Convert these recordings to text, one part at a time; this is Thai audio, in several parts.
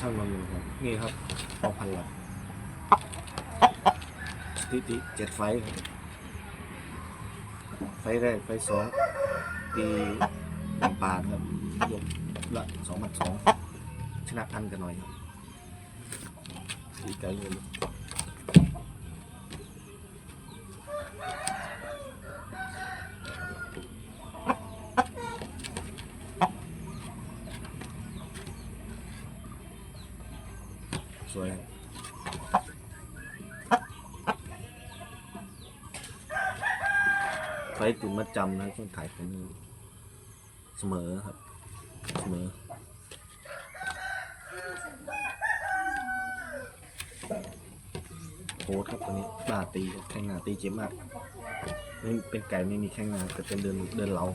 ช่างบำรุงครับ นี่ครับพอพันหลักสถิติเจ็ดไฟครับไฟแรกไฟสองตีลำปางครับยกละสองพันสองชนะพันกันหน่อยครับตีไกลเลย สวยไฟติดมาจำนะต้องถ่ายเป็นเสมอครับ เสมอโคตรครับตัวนี้บาตีแข้งหนาตีเจ็บมากไม่เป็นไก่ไม่มีแข้งหนาแต่เป็นเดินเดินเหลา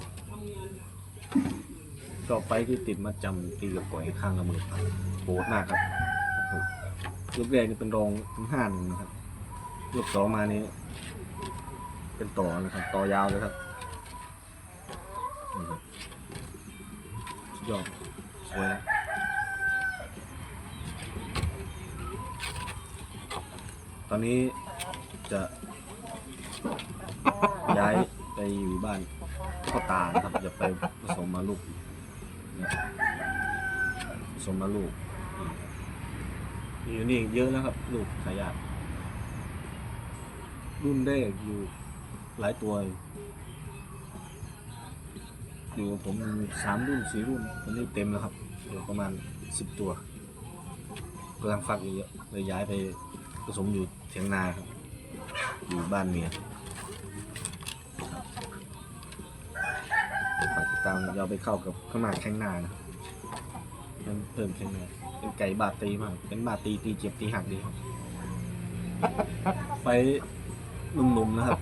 ก็ไฟที่ติดมาจำตีกับก่อยข้างละหมือโคตรมากครับ ลูกแรกนี่เป็นรองถึงห้าหนึ่งนะครับลูกสองมานี่เป็นต่อนะครับ ต่อยาวเลยครับนี่ครับสุดยอดสวยนะตอนนี้จะย้ายไปอยู่บ้านพ่อตานะครับ จะไปผสมมาลูกผสมมาลูก อยู่นี่เยอะแล้วครับลูกขายาดรุ่นแรกอยู่หลายตัวอยู่อยู่ผมสามรุ่นสี่รุ่นตอนนี้เต็มแล้วครับอยู่ประมาณสิบตัวกำลังฟักเยอะเลยย้ายไปผสมอยู่เถียงนาครับ อยู่บ้านเมียฝากติดตามเราไปเข้ากับข้างหน้าแข้งนานะครับ มันเพิ่มแข้งหน้าเป็นไก่บาดตีมาก เป็นบาดตีตีเจ็บตีหักดีครับไฟหนุ่มๆนะครับ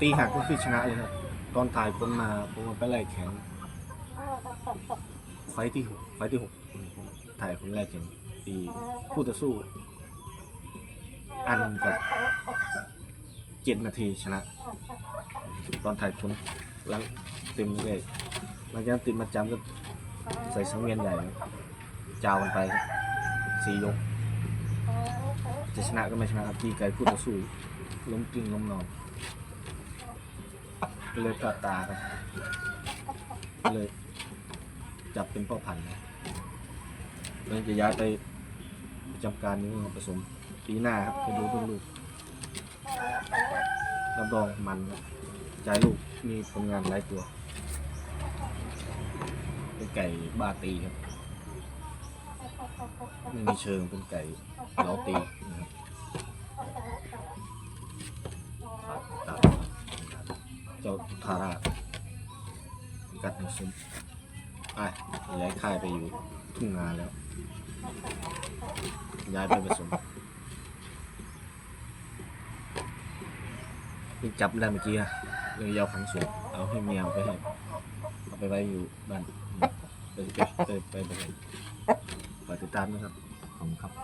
ตีหักก็คือชนะเลยครับตอนถ่ายคนมาผมเอาไปไล่แข็งไฟที่หกไฟที่หกผมถ่ายคนแรกอย่างตีคู่ต่อสู้ อันกับเจ็ดนาทีชนะ ตอนถ่ายคนหลังเต็มเลยหลังจากนั้นติดมาจำก็ ใส่สังเวียนใหญ่จาวกันไปสี่ยกจะชนะก็ไม่ชนะครับตีไก่คู่ต่อสู้ล้มกลิ้งล้มนอนเลยพลาตาครับเลยจับเป็นพ่อพันธุ์นะแล้วจะย้ายไปประจำการนี้ผสมปีหน้าครับไปดูต้นลูกรับรองมันครับจ่ายลูกมีผลงานหลายตัว ไก่บาตีครับ ไม่มีเชิงเป็นไก่เล้าตีนะครับตัดเจ้าทารากัดในซุ้มไปย้ายค่ายไปอยู่ทุ่งนาแล้ว ย้ายไปผสมเพิ่งจับได้เมื่อกี้อะเลยยาวขังสูงเอาให้เมียเอาไปให้เอาไปไว้อยู่บ้าน ไปไปไปไปไปฝากติดตามนะครับขอบคุณครับ